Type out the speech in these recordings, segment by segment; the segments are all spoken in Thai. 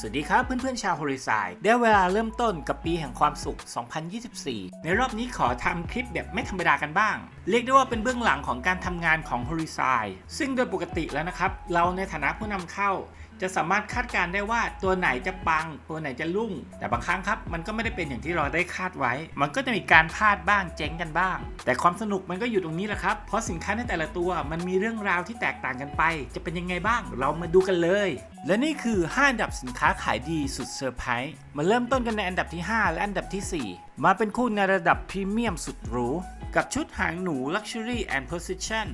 สวัสดีครับเพื่อนๆชาวโฮริซายได้เวลาเริ่มต้นกับปีแห่งความสุข 2024 ในรอบนี้ขอทำคลิปแบบไม่ธรรมดากันบ้าง เรียกได้ว่าเป็นเบื้องหลังของการทำงานของโฮริซายซึ่งโดยปกติแล้วนะครับ เราในฐานะผู้นำเข้า จะสามารถคาดการได้ว่าตัวไหนจะปัง ตัวไหนจะรุ่ง แต่บางครั้งครับ มันก็ไม่ได้เป็นอย่างที่เราได้คาดไว้ มันก็จะมีการพลาดบ้างเจ๊งกันบ้าง แต่ความสนุกมันก็อยู่ตรงนี้แหละครับ เพราะสินค้าในแต่ละตัวมันมีเรื่องราวที่แตกต่างกันไป จะเป็นยังไงบ้าง เรามาดูกันเลย และนี่คือ 5 อันดับสินค้าขายดีสุดเซอร์ไพรส์มาเริ่มต้นกันในอันดับที่ 5 และอันดับทีสี่4 มาเป็นคู่ในระดับพรีเมียมสุดหรู กับชุดหางหนู Luxury and Position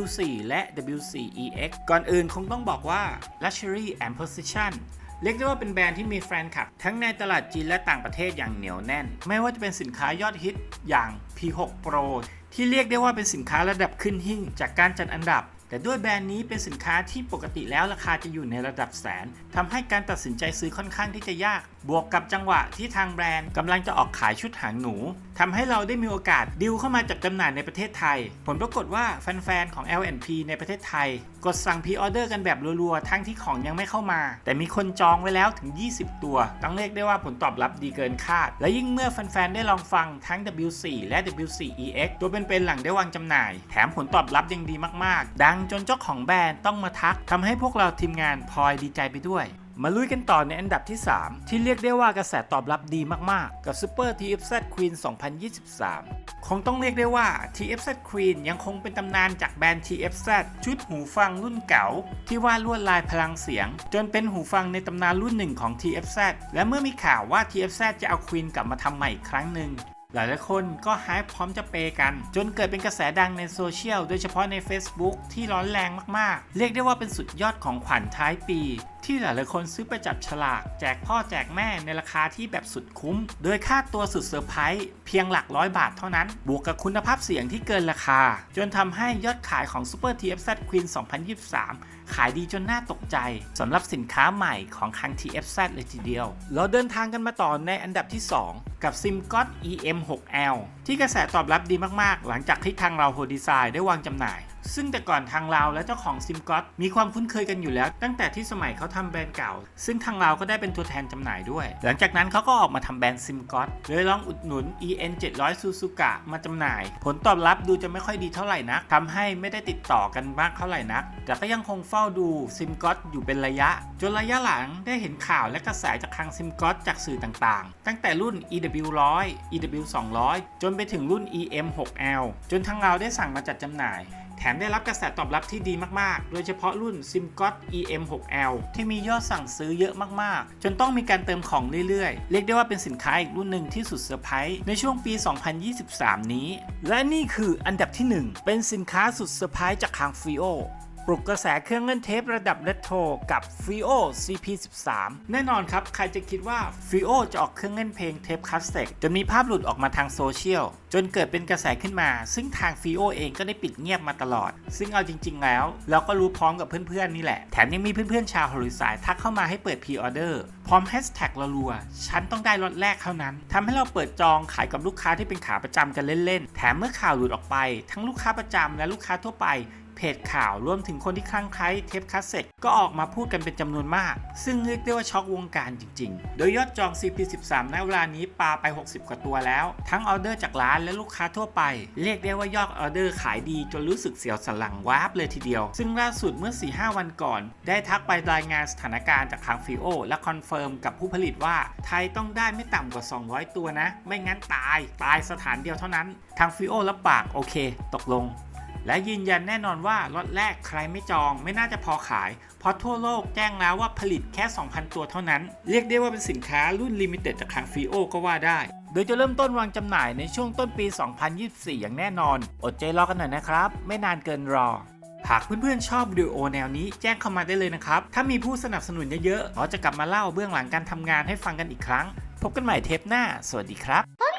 W4 และ W4EX ก่อนอื่นคงต้องบอกว่า Luxury and Position เรียกได้ว่าเป็นแบรนด์ที่มีแฟนคลับ ทั้งในตลาดจีนและต่างประเทศอย่างเหนียวแน่น ไม่ว่าจะเป็นสินค้ายอดฮิตอย่าง P6 Pro ที่เรียกได้ว่าเป็นสินค้าระดับขึ้นหิ่งจากการจัดอันดับ แต่ด้วยแบรนด์นี้เป็นสินค้าที่ปกติแล้วราคาจะอยู่ในระดับแสนทำให้การตัดสินใจซื้อค่อนข้างที่จะยาก บวกกับจังหวะที่ทางแบรนด์กำลังจะออกขายชุดหางหนู ทำให้เราได้มีโอกาสดิวเข้ามาจับจำหน่ายในประเทศไทย ผลปรากฏว่าแฟนๆของ L&P ในประเทศไทย กดสั่งพรีออเดอร์กันแบบรัวๆ ทั้งที่ของยังไม่เข้ามา แต่มีคนจองไว้แล้วถึง 20 ตัว ต้องเรียกได้ว่าผลตอบรับดีเกินคาด และยิ่งเมื่อแฟนๆได้ลองฟังทั้ง W4 และ W4EX ตัวเป็นๆหลังได้วางจำหน่าย แถมผลตอบรับยังดีมากๆ ดังจนเจ้าของแบรนด์ต้องมาทักทำให้พวกเราทีมงานพลอยดีใจไปด้วย มาลุยกันต่อในอันดับที่ 3 ที่เรียกได้ว่ากระแสตอบรับดีมากๆ กับ Super TFZ Queen 2023 คงต้องเรียกได้ว่า TFZ Queen ยังคงเป็นตำนานจากแบรนด์ TFZ ชุดหูฟังรุ่นเก่า ที่วาดลวดลายพลังเสียง จนเป็นหูฟังในตำนานรุ่นหนึ่งของ TFZ และเมื่อมีข่าวว่า TFZ จะเอา Queen กลับมาทำใหม่อีกครั้งหนึ่งหลายหลายคนก็หายพร้อมจะเปย์กัน จนเกิดเป็นกระแสดังในโซเชียล โดยเฉพาะใน Facebook ที่ร้อนแรงมากๆ เรียกได้ว่าเป็นสุดยอดของขวัญท้ายปีที่หลายๆคนซื้อไปจับฉลาก แจกพ่อแจกแม่ในราคาที่แบบสุดคุ้ม โดยค่าตัวสุดเซอร์ไพรส์เพียงหลักร้อยบาทเท่านั้น บวกกับคุณภาพเสียงที่เกินราคา จนทำให้ยอดขายของ Super TFZ Queen 2023 ขายดีจนน่าตกใจสำหรับสินค้าใหม่ของทาง TFZ เลยทีเดียว เราเดินทางกันมาต่อในอันดับที่ 2กับ SimGot EM6L ที่กระแสตอบรับดีมาก ๆ หลังจากที่ทางเราโฮดีไซน์ได้วางจำหน่ายซึ่งแต่ก่อนทางเราและเจ้าของ SimGot มีความคุ้นเคยกันอยู่แล้ว ตั้งแต่ที่สมัยเขาทำแบรนด์เก่า ซึ่งทางเราก็ได้เป็นตัวแทนจำหน่ายด้วย หลังจากนั้นเขาก็ออกมาทำแบรนด์ SimGot เลยลองอุดหนุน EN 700 Suzuka มาจำหน่าย ผลตอบรับดูจะไม่ค่อยดีเท่าไหร่นักทำให้ไม่ได้ติดต่อกันมากเท่าไหร่นัก แต่ก็ยังคงเฝ้าดู SimGot อยู่เป็นระยะ จนระยะหลังได้เห็นข่าวและกระแสจากทาง SimGot จากสื่อต่างๆ ตั้งแต่รุ่น EW 100 EW 200จนไปถึงรุ่น EM 6L จนทางเราได้สั่งมาจัดจำหน่ายแถมได้รับกระแสตอบรับที่ดีมากๆ โดยเฉพาะรุ่น SimGot EM6L ที่มียอดสั่งซื้อเยอะมากๆ จนต้องมีการเติมของเรื่อยๆ เรียกได้ว่าเป็นสินค้าอีกรุ่นหนึ่งที่สุดเซอร์ไพรส์ในช่วงปี 2023 นี้ และนี่คืออันดับที่ 1 เป็นสินค้าสุดเซอร์ไพรส์จากทางฟิโอ ลุกกระแสเครื่องเล่นเทประดับเรโทรกับ Frio CP13 แน่นอนครับ ใครจะคิดว่า Frio จะออกเครื่องเล่นเพลงเทปคาสเซ็ตจนมีภาพหลุดออกมาทางโซเชียล จนเกิดเป็นกระแสขึ้นมา ซึ่งทาง Frio เองก็ได้ปิดเงียบมาตลอด ซึ่งเอาจริง ๆ แล้ว เราก็รู้พร้อมกับเพื่อน ๆ นี่แหละ แถมยังมีเพื่อน ๆ ชาวฮอริซายทักเข้ามาให้เปิดพรีออเดอร์พร้อมแฮชแท็กรัวๆฉันต้องได้รถแรกเท่านั้นทำให้เราเปิดจองขายกับลูกค้าที่เป็นขาประจำกันเล่นๆ แถมเมื่อข่าวหลุดออกไป ทั้งลูกค้าประจำและลูกค้าทั่วไป เพจข่าวรวมถึงคนที่คลั่งไคล้เทปคาสเซ็ตก็ออกมาพูดกันเป็นจำนวนมาก ซึ่งเรียกได้ว่าช็อกวงการจริง ๆ โดยยอดจอง CP13 ณเวลานี้ปาไป 60 กว่าตัวแล้ว ทั้งออเดอร์จากร้านและลูกค้าทั่วไป เรียกได้ว่ายอดออเดอร์ขายดีจนรู้สึกเสียวสันหลังวาบเลยทีเดียว ซึ่งล่าสุดเมื่อ 4-5 วันก่อน ได้ทักไปรายงานสถานการณ์จากทางฟิโอและคอนเฟิร์มกับผู้ผลิตว่า ไทยต้องได้ไม่ต่ำกว่า 200 ตัวนะ ไม่งั้นตาย ตายสถานเดียวเท่านั้น ทางฟิโอรับปากโอเค ตกลง และยืนยันแน่นอนว่าล็อตแรกใครไม่จองไม่น่าจะพอขาย เพราะทั่วโลกแจ้งแล้วว่าผลิตแค่ 2,000 ตัวเท่านั้น เรียกได้ว่าเป็นสินค้ารุ่นลิมิเต็ดจากทางฟีโอก็ว่าได้ โดยจะเริ่มต้นวางจำหน่ายในช่วงต้นปี 2024 อย่างแน่นอน อดใจรอกันหน่อยนะครับ ไม่นานเกินรอหากเพื่อนๆชอบวิดีโอแนวนี้แจ้งเข้ามาได้เลยนะครับ ถ้ามีผู้สนับสนุนเยอะๆเราจะกลับมาเล่าเบื้องหลังการทำงานให้ฟังกันอีกครั้ง พบกันใหม่เทปหน้า สวัสดีครับ